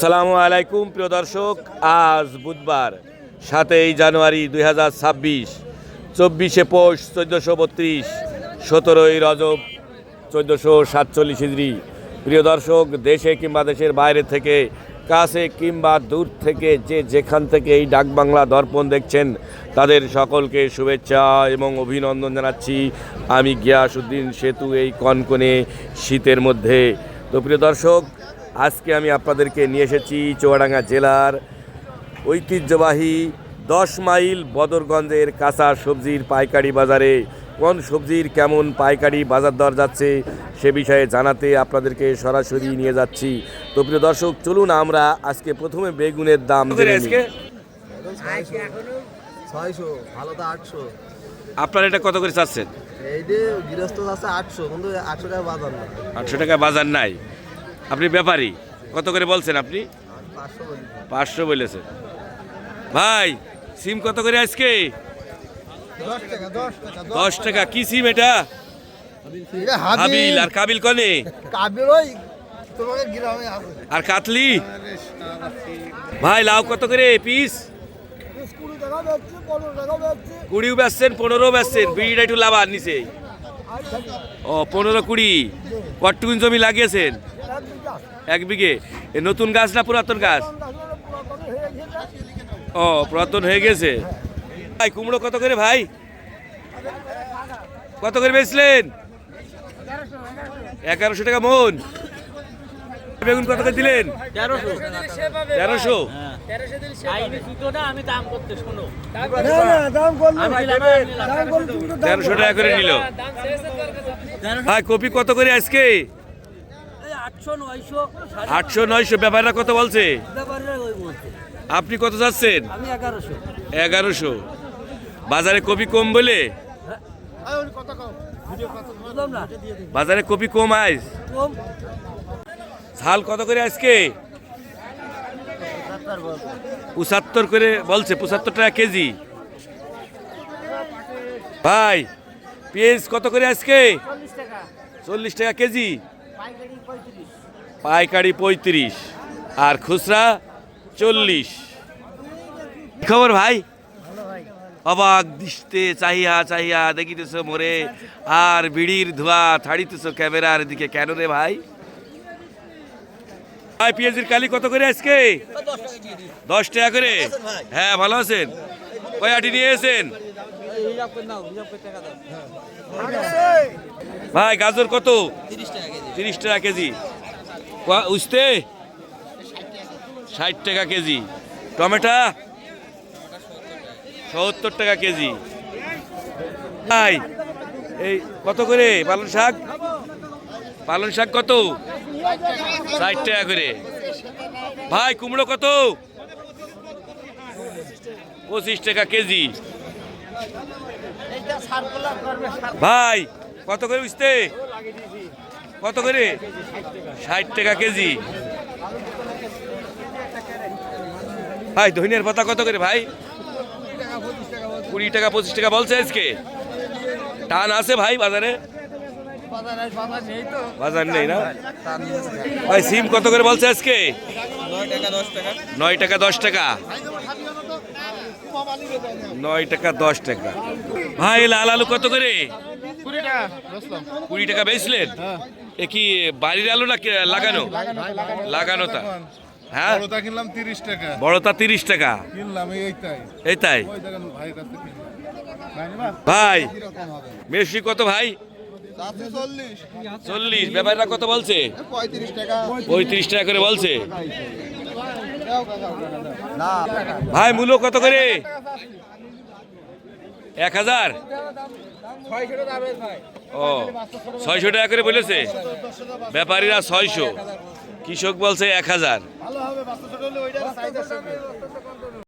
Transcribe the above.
আসসালামু আলাইকুম, প্রিয় দর্শক। আজ বুধবার, সাতই জানুয়ারি দুই হাজার ছাব্বিশ, চব্বিশে পৌষ চোদ্দোশো বত্রিশ, সতেরোই রজব চোদ্দোশো সাতচল্লিশ ইজরি প্রিয় দর্শক, দেশে কিংবা দেশের বাইরে থেকে, কাছে কিংবা দূর থেকে যে যেখান থেকে এই ডাকবাংলা দর্পণ দেখছেন, তাদের সকলকে শুভেচ্ছা এবং অভিনন্দন জানাচ্ছি। আমি গিয়াসুদ্দিন সেতু এই কনকনে শীতের মধ্যে। তো প্রিয় দর্শক আজকে আমি আপনাদেরকে নিয়ে এসেছি চুয়াডাঙ্গা জেলার ঐতিহ্যবাহী দশ মাইল বদরগঞ্জের কাঁচা সবজির পাইকারি বাজারে। কোন সবজির কেমন পাইকারি বাজার দর যাচ্ছে সে বিষয়ে জানাতে আপনাদেরকে সরাসরি নিয়ে যাচ্ছি। তো প্রিয় দর্শক চলুন আমরা আজকে প্রথমে বেগুনের দাম জেনে নিই। ছয়শো ভালো তো আটশো। আপনার এটা কত করে চাচ্ছেন? এই গৃহস্থ আটশো কিন্তু আটশো টাকা বাজার না আটশো টাকা বাজার নাই। আপনি ব্যাপারী? কত করে বলছেন আপনি? পাঁচশো বলেছেন। ভাই সিম কত করে আজকে? দশ টাকা। কি সিম এটা? হাবিল। আর কাবিল কনে? ওই আর কাতলি? ভাই লাউ কত করে পিস? কুড়িও বেচছেন পনেরো বেচছেন। বিড়িটা একটু লাভ আর নিচে ও পনেরো কুড়ি। কটটুকুন জমি লাগিয়েছেন? এক বিঘে। এ নতুন গাছ না পুরাতন গাছ? ও পুরাতন হয়ে গেছে। ভাই কুমড়ো কত করে ভাই? কত করে বেচলেন? এগারোশো টাকা মন। বেগুন কত করে দিলেন? তেরোশো। তেরোশো? টাকা করে নিল। ভাই কপি কত করে আজকে? আটশো নয়শো সাড়ে ব্যাপারটা কত বলছে? ব্যাপারীরা আপনি কত যাচ্ছেন? এগারোশো। এগারোশো। বাজারে কপি কম বলে? বাজারে কপি কম আইস? ঝাল কত করে আজকে? পঁচাত্তর করে বলছে পঁচাত্তর টাকা কেজি। ভাই পেঁয়াজ কত করে আজকে? চল্লিশ টাকা কেজি। পাইকারি পঁয়ত্রিশ। আর খুচরা চল্লিশ। খবর ভাই? অবাক দৃষ্টে চাহিয়া চাহিয়া দেখিতেছ মোরে আর বিড়ির ধোয়া ছাড়িতেছ ক্যামেরার দিকে। কেন রে ভাই? ভাই পেঁয়াজের কালি কত করে আজকে? দশ টাকা করে? হ্যাঁ ভালো আছেন। কয় আটি নিয়ে এসেন ভাই গাজর কত? তিরিশ টাকা কেজি। উস্তে? ষাট টাকা কেজি। টমেটো? সত্তর টাকা কেজি। ভাই এই কত করে? পালন শাক? পালন শাক কত? ষাট টাকা করে। ভাই কুমড়ো কত? পঁচিশ টাকা কেজি। ভাই কত করে বুঝতে? কত করে? ষাট টাকা কেজি। ভাই ধনিয়ার পাতা কত করে ভাই? কুড়ি টাকা পঁচিশ টাকা বলছে আজকে। টান আছে ভাই বাজারে? বাজার নেই না? ভাই সিম কত করে বলছে আজকে? নয় টাকা দশ টাকা। নয় টাকা দশ টাকা। ভাই লাল আলু কত করে? কুড়ি টাকা কুড়ি টাকা বেচলেন? এ কি বাড়ির আলু না লাগানো? লাগানো তা। হ্যাঁ? বড়টা কিনলাম তিরিশ টাকা। বড়টা টাকা। কিনলাম এইটাই ভাই মেশি কত ভাই? চল্লিশ। ব্যাপারটা কত বলছে? পঁয়ত্রিশ টাকা। করে বলছে। না ভাই কত করে? এক হাজার? ও ছয়শো টাকা করে বলেছে? ব্যাপারীরা ছয়শো। কৃষক বলছে এক হাজার।